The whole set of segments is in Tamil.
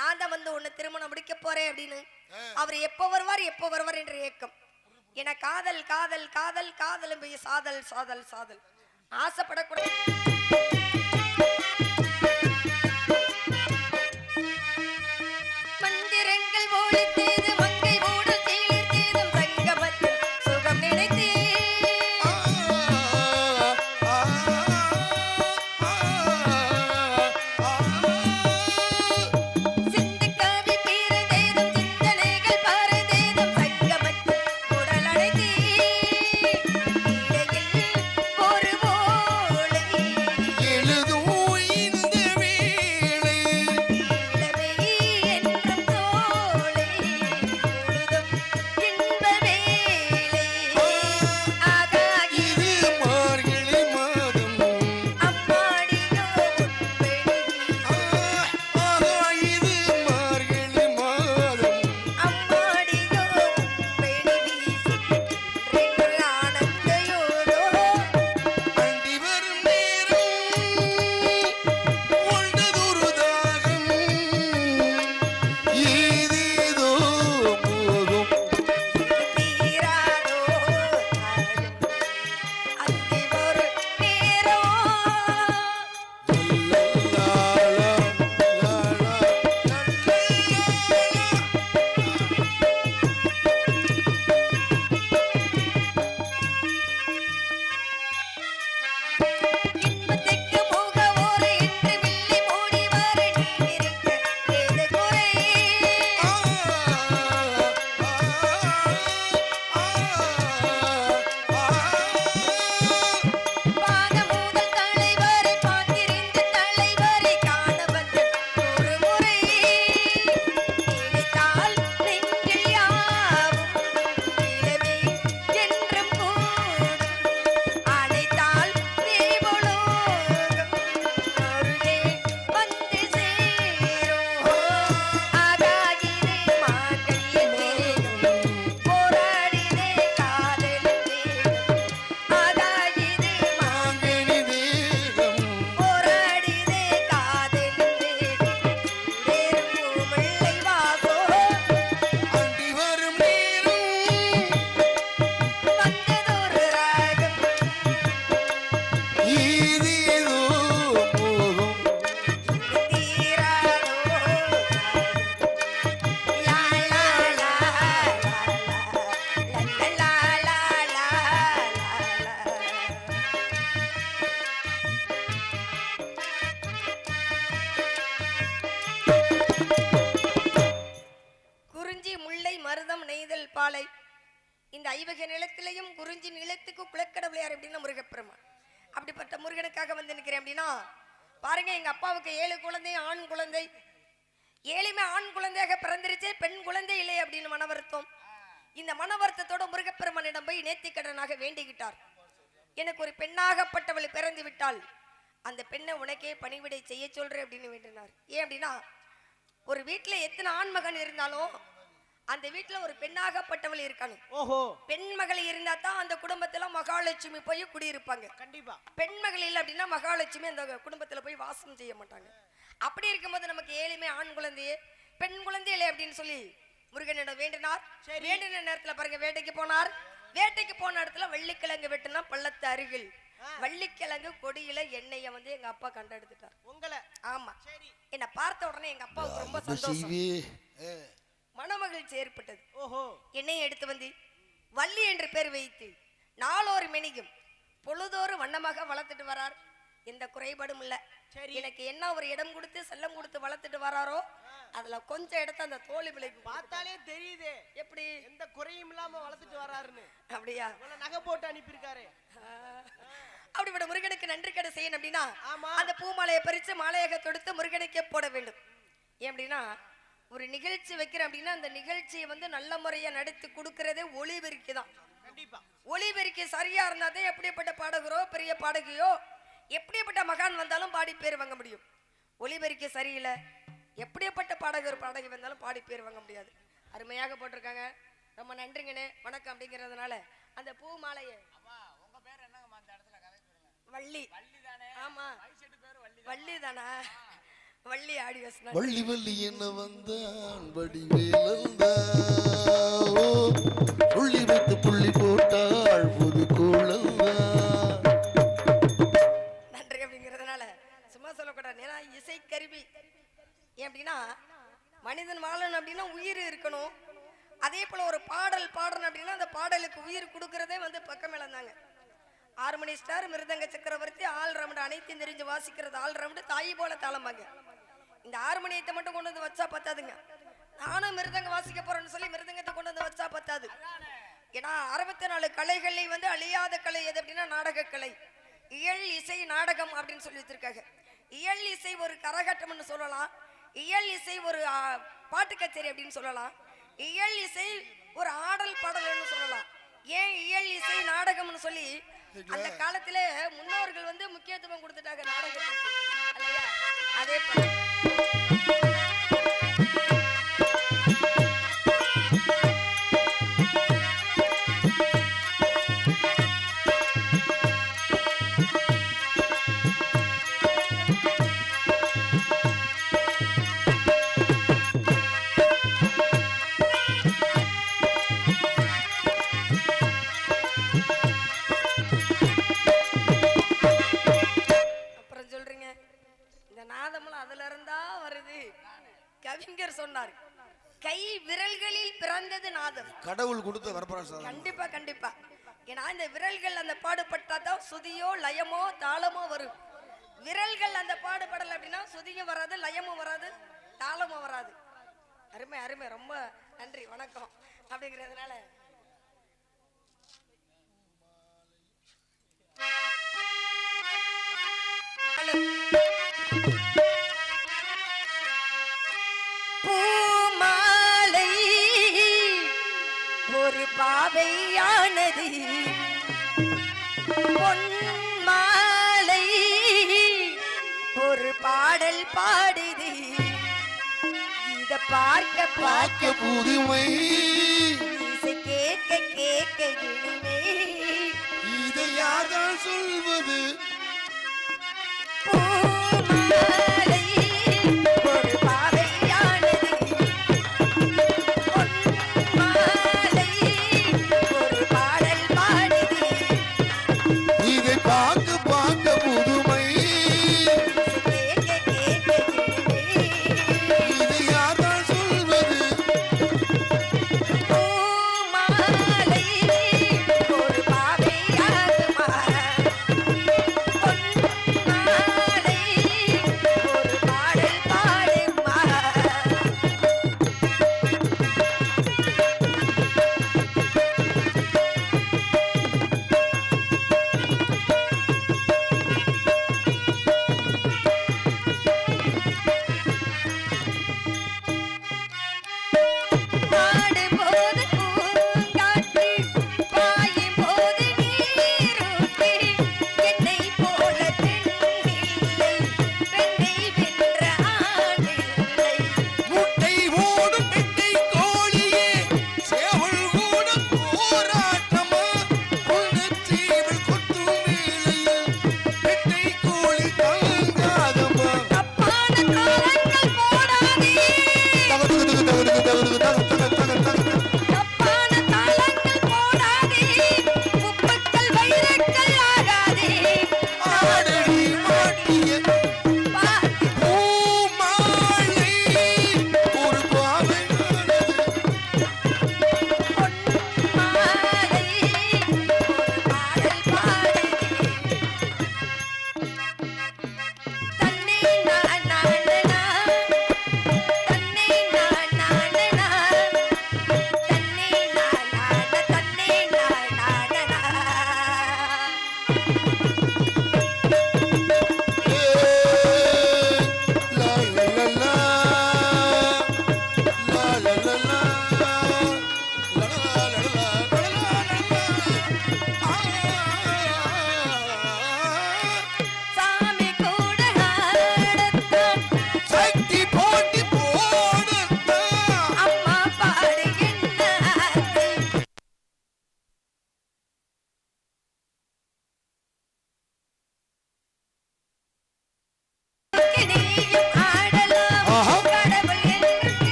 நான் தான் வந்து உன்னை திருமணம் முடிக்க போறேன் அப்படின்னு. அவர் எப்போ வருவார் எப்போ வருவார் என்ற ஏக்கம். என காதல் காதல் காதல் காதலும் சாதல் சாதல் சாதல். ஆசைப்படக்கூடாது. நேர்த்திக்கடனாக வேண்டிக்கிட்டார். எனக்கு ஒரு பெண்ணாகப்பட்டவள் பிறந்து விட்டால் அந்த பெண்ணை உனக்கே பணிவிடை செய்ய சொல்றேன் அப்படின்னு வேண்டினார். ஏன் அப்படின்னா ஒரு வீட்டுல எத்தனை ஆண் மகன் இருந்தாலும் அந்த வீட்டுல ஒரு பெண்ணாகப்பட்டவள் இருக்கணும். ஓஹோ. பெண் மகள் இருந்தா தான் அந்த குடும்பத்துல மகாலட்சுமி போய் குடியிருப்பாங்க. கண்டிப்பா. பெண் மகள் இல்லை அப்படின்னா மகாலட்சுமி அந்த குடும்பத்துல போய் வாசம் செய்ய மாட்டாங்க. அப்படி இருக்கும்போது நமக்கு ஏழுமே ஆண் குழந்தையே பெண் குழந்தை இல்லை அப்படின்னு சொல்லி முருகனிடம் வேண்டினார். வேண்டின நேரத்துல பாருங்க வேட்டைக்கு போனார். வேட்டைக்கு போன இடத்துல வெள்ளிக்கிழங்கு வெட்டினா பள்ளத்து அருகில். வள்ளிக்கிழங்கு கொடியில எண்ணெயை வந்து எங்க அப்பா கண்டெடுத்துட்டார். உங்களை. ஆமா. சரி. என்னை பார்த்த உடனே எங்க அப்பாவுக்கு ரொம்ப சந்தோஷம். மனமகிழ்ச்சி ஏற்பட்டது. ஓஹோ. எண்ணெயை எடுத்து வந்து வள்ளி என்று பேர் வைத்து நாளொரு மெனியும் பொழுதோறும் வண்ணமாக வளர்த்துட்டு வரார். எந்த குறைபாடும் இல்ல. சரி. எனக்கு என்ன ஒரு இடம் கொடுத்து செல்லம் கொடுத்து வளர்த்துட்டு வராரோ அதுல கொஞ்சம் இடத்த அந்த தோழி விலைக்கு பார்த்தாலே தெரியுது. எப்படி? எந்த குறையும் இல்லாம வளர்த்துட்டு வராருன்னு. அப்படியா? நகை போட்டு அனுப்பியிருக்காரு. அப்படிப்பட்ட முருகனுக்கு நன்றி கடை செய்யணும் அப்படின்னா. அந்த பூமாலையை பறிச்சு மாலையாக தொடுத்து முருகனுக்கே போட வேண்டும். ஏன் அப்படின்னா ஒரு நிகழ்ச்சி வைக்கிறேன் அப்படின்னா அந்த நிகழ்ச்சியை வந்து நல்ல முறையா நடத்தி கொடுக்கறதே ஒளிபெருக்கி தான். ஒளிபெருக்கி சரியா இருந்தா தான் எப்படிப்பட்ட பாடகரோ பெரிய பாடகியோ எப்படிப்பட்ட மகான் வந்தாலும் பாடி பேர் வாங்க முடியும். ஒளிபெருக்கி சரியில்லை. எப்படிப்பட்ட பாடகர் பாடகி வந்தாலும் பாடி பேர் வாங்க முடியாது. அருமையாக போட்டிருக்காங்க. ரொம்ப நன்றிங்கண்ணே. வணக்கம் அப்படிங்கிறதுனால அந்த பூ மாலையை. வள்ளி. ஆமா. வள்ளி தானா வள்ளி ஆடி வசனம் வள்ளி வள்ளி என்ன வந்தான்? வடிவேலந்தான் புள்ளி வைத்து மனிதன் வாழணும் அப்படின்னா உயிர் இருக்கணும். அதே போல ஒரு பாடல் பாடணும் அப்படின்னா அந்த பாடலுக்கு உயிர் கொடுக்கறதே வந்து பக்கமேளம் தாங்க ஆறுமணி ஸ்டார் மிருதங்க சக்கரவர்த்தி ஆல் ரவுண்டு அனைத்தையும் தெரிஞ்சு வாசிக்கிறது ஆல் ரவுண்டு தாய் போல தாளம்பாங்க. இந்த ஆறு மணியத்தை மட்டும் கொண்டு வந்து வச்சா பத்தாதுங்க. நானும் மிருதங்க வாசிக்க போறேன்னு சொல்லி மிருதங்கத்தை கொண்டு வந்து வச்சா பத்தாது. ஏன்னா அறுபத்தி நாலு கலைகளில் வந்து அழியாத கலை எது அப்படின்னா நாடகக் கலை இயல் இசை நாடகம் அப்படின்னு சொல்லி வச்சிருக்காங்க. இயல் இசை ஒரு கரகாட்டம்னு சொல்லலாம். இயல் இசை ஒரு பாட்டு கச்சேரி அப்படின்னு சொல்லலாம். இயல் இசை ஒரு ஆடல் பாடல்னு சொல்லலாம். ஏன் இயல் இசை நாடகம்னு சொல்லி அந்த காலத்துல முன்னோர்கள் வந்து முக்கியத்துவம் கொடுத்துட்டாங்க நாடகத்துக்கு. இல்லையா அதே போல. நாதமெல்லாம் அதுல இருந்தா வருது. கவிஞர் சொன்னார் கை விரல்களில் பிறந்தது நாதம். கடவுள் கொடுத்த வரப்பிரசாதம். கண்டிப்பா கண்டிப்பா. ஏன்னா இந்த விரல்கள் அந்த பாடுபட்டாதான் சுதியோ லயமோ தாளமோ வரும். விரல்கள் அந்த பாடுபடல அப்படின்னா சுதியும் வராது லயமும் வராது தாளமும் வராது. அருமை அருமை. ரொம்ப நன்றி வணக்கம். அப்படிங்கிறதுனால பொன்மாலை ஒரு பாடல் பாடுது. இத பார்க்க பார்க்க புதுமை. கேட்க கேட்க இனிமே. இதை யார்தான் சொல்வது? பூமாலை.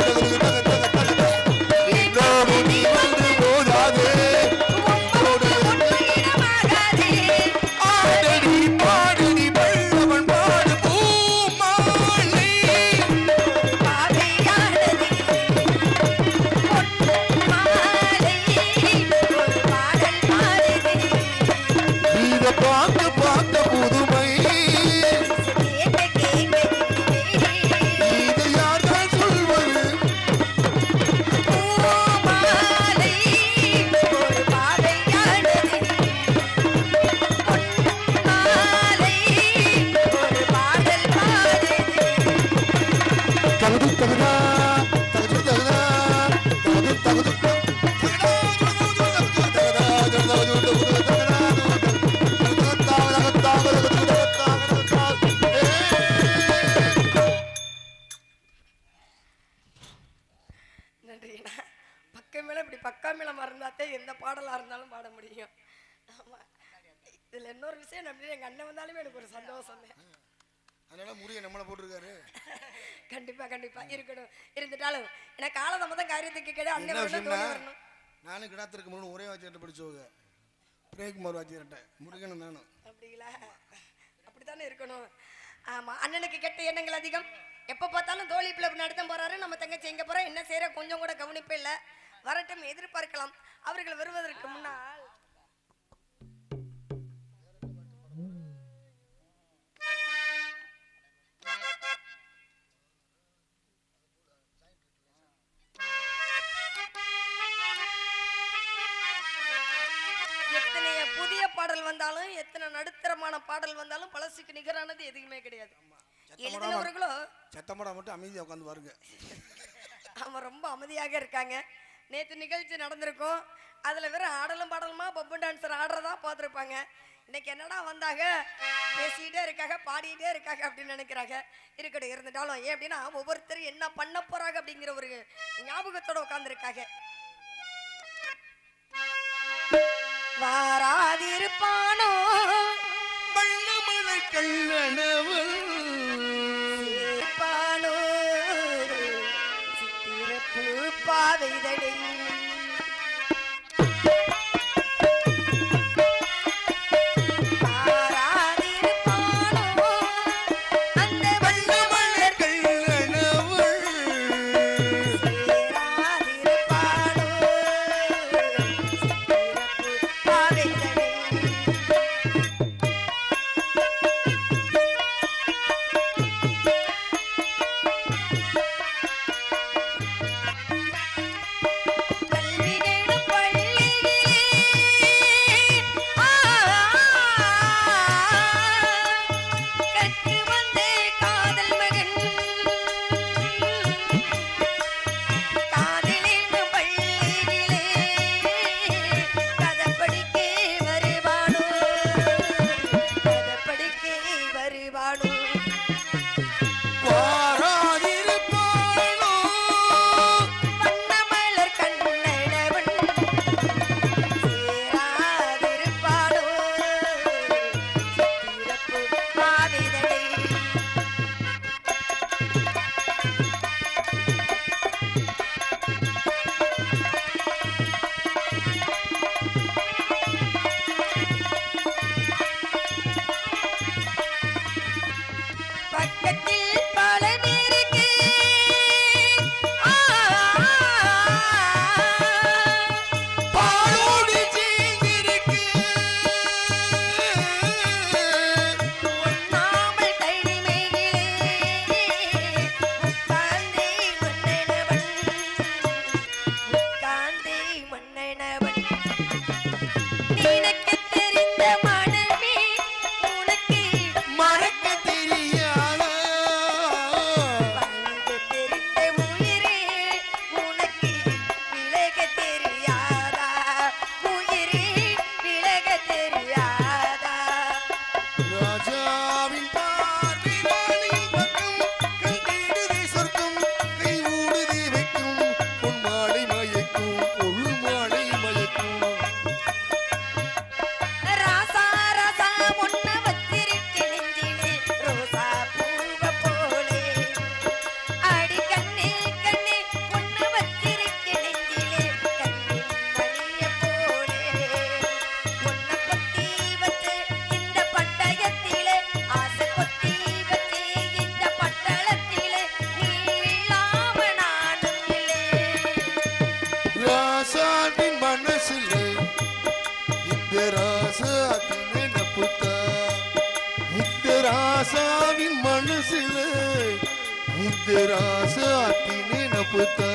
Yeah, yeah, yeah. காரியத்துக்கு கிடையாது அண்ணன் வரணும் தோணி வரணும். நானும் கிடாத்திற்கு முன்னாடி ஒரே வாத்தியார்ட்ட படிச்சவங்க பிரேக்குமார் வாத்தியார்ட்ட முருகனும் நானும். அப்படிங்களா? அப்படித்தானே இருக்கணும். ஆமா அண்ணனுக்கு கெட்ட எண்ணங்கள் அதிகம். எப்ப பார்த்தாலும் தோழி பிள்ளை நடத்த போறாரு நம்ம தங்கச்சி எங்க போறோம் என்ன செய்யற கொஞ்சம் கூட கவனிப்பு இல்ல. வரட்டும் எதிர்பார்க்கலாம். அவர்கள் வருவதற்கு முன்னால் பாடல் வந்தாலும் எத்தனை நடுத்தரமான பாடல் வந்தாலும் பழசுக்கு நிகரானது எதுவுமே கிடையாது. எழுதினவர்களோ சத்தமடா மட்டும் அமைதியாக உட்காந்து பாருங்க. அவன் ரொம்ப அமைதியாக இருக்காங்க. நேற்று நிகழ்ச்சி நடந்திருக்கும். அதில் வெறும் ஆடலும் பாடலுமா பப்பு டான்ஸர் ஆடுறதா பார்த்துருப்பாங்க. இன்னைக்கு என்னடா வந்தாங்க? பேசிக்கிட்டே இருக்காங்க பாடிக்கிட்டே இருக்காங்க அப்படின்னு நினைக்கிறாங்க. இருக்கட்டும் இருந்துட்டாலும் ஏன் அப்படின்னா ஒவ்வொருத்தரும் என்ன பண்ண போறாங்க அப்படிங்கிற ஒரு ஞாபகத்தோட உட்காந்துருக்காங்க வாராதிருப்பானோ? வண்ணமலை கல்லணவள் இருப்பானோ சித்திரப்பூ பாவைதடி இந்த ராசாத்தின் நினப்புத்தா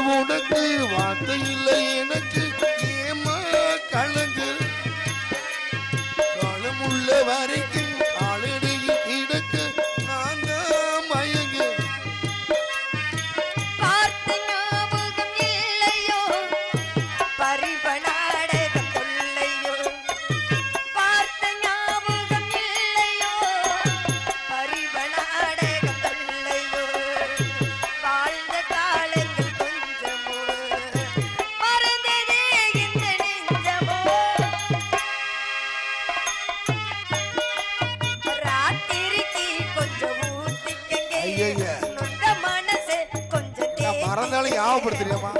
உனக்கு வார்த்தை இல்லை எனக்கு. ஏமா கணக்கு மறந்தாலும் ஞாபகப்படுத்துறியம்மா?